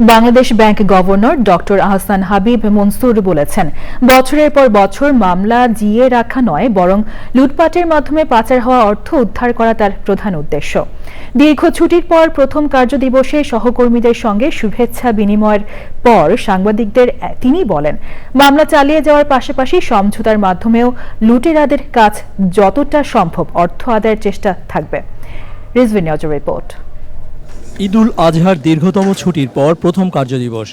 Bangladesh bank governor doctor Ahsan Habib Mansur বলেছেন, বছরের পর বছর মামলা জিয়ে রাখা নয়, বরং লুটপাটের মাধ্যমে পাচার হওয়া অর্থ উদ্ধার করা তার প্রধান উদ্দেশ্য। দীর্ঘ ছুটির পর প্রথম কার্যদিবসে সহকর্মীদের সঙ্গে শুভেচ্ছা বিনিময়ের পর সাংবাদিকদের, তিনি বলেন, মামলা চালিয়ে যাওয়ার পাশাপাশি সমঝোতার মাধ্যমেও লুটেরাদের কাজ যতটা সম্ভব অর্থ আদায়ের চেষ্টা থাকবে। রিজভি নিউজের রিপোর্ট। ঈদুল আজহার দীর্ঘতম ছুটির পর প্রথম কার্যদিবস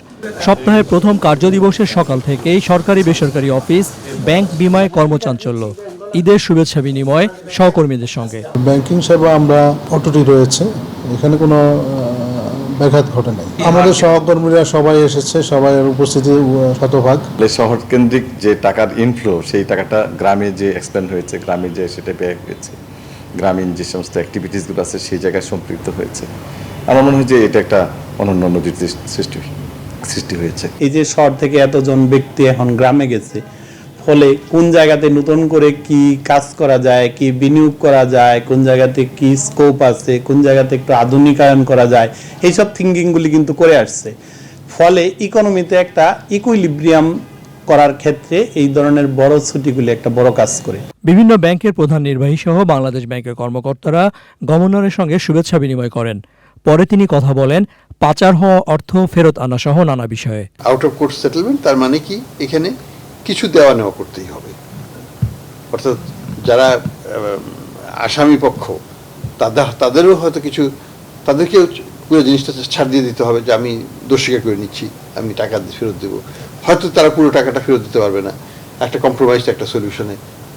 সপ্তাহের প্রথম কার্যদিবসের সকাল থেকেই সরকারি বেসরকারি অফিস ব্যাংক বিমায় কর্মচাঞ্চল্য। ঈদের শুভেচ্ছা বিনিময় সহকর্মীদের সঙ্গে। ব্যাংকিং সেবা আমরা অটুটি রয়েছে এখানে কোনো ব্যাঘাত ঘটে নাই। আমাদের সহকর্মীরা সবাই এসেছে সবাই উপস্থিতি শতভাগ। শহর কেন্দ্রিক যে টাকার ইনফ্লো সেই টাকাটা গ্রামে যে এক্সপেন্ড হয়েছে গ্রামে যে সেটা ব্যয় হয়েছে গ্রামীণ যে সমস্ত অ্যাক্টিভিটিসগুলো আছে সেই জায়গায় সম্পৃক্ত হয়েছে। আমার মনে হয় যে এটা একটা অনন্য নদীর সৃষ্টি- সৃষ্টি হয়েছে। এই যে শহর থেকে এতজন ব্যক্তি এখন গ্রামে গেছে ফলে কোন জায়গাতে নতুন করে কি কাজ করা যায় কি বিনিয়োগ করা যায় কোন জায়গাতে কি স্কোপ আছে কোন জায়গাতে একটু আধুনিকায়ন করা যায় এইসব থিঙ্কিংগুলি কিন্তু করে আসছে। ফলে ইকোনমিতে একটা ইকুইলিব্রিয়াম করার ক্ষেত্রে এই ধরনের বড় ছুটিগুলি একটা বড় কাজ করে। বিভিন্ন ব্যাংকের প্রধান নির্বাহী সহ বাংলাদেশ ব্যাংকের কর্মকর্তারা গভর্নরের সঙ্গে শুভেচ্ছা বিনিময় করেন। পরে তিনি কথা বলেন, পাচার হওয়া অর্থ ফেরত আনা সহ নানা বিষয়ে। আউট অফ কোর্ট সেটেলমেন্ট তার মানে কি? এখানে কিছু দেওয়া নেওয়া করতেই হবে। অর্থাৎ যারা আসামি পক্ষ তাদের তাদেরও হয়তো কিছু, তাদেরকেও পুরো জিনিসটা ছাড় দিয়ে দিতে হবে যে আমি দোষীকে করে নিচ্ছি, আমি টাকা ফেরত দেবো। হয়তো তারা পুরো টাকাটা ফেরত দিতে পারবে না। একটা কম্প্রোমাইজ একটা সলিউশনে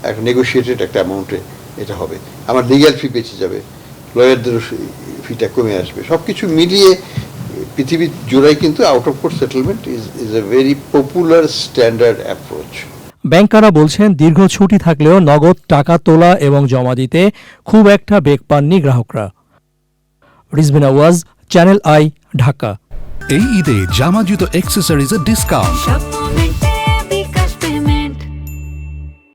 একটা নেগোসিয়েটেড একটা অ্যামাউন্টে এটা হবে। আমার লিগ্যাল ফি বেঁচে যাবে। লয়ারদেরও ফিটা কমে আসবে। সব কিছু মিলিয়ে পৃথিবীর জোড়াই কিন্তু out of court settlement is is a very popular standard approach ব্যাংকাররা বলছেন দীর্ঘ ছুটি থাকলেও নগদ টাকা তোলা এবং জমা দিতে খুব একটা বেগ পাননি গ্রাহকরা। রিজবিন আওয়াজ চ্যানেল আই ঢাকা। এই ঈদে জামা জুতো অ্যাক্সেসরিজের ডিসকাউন্ট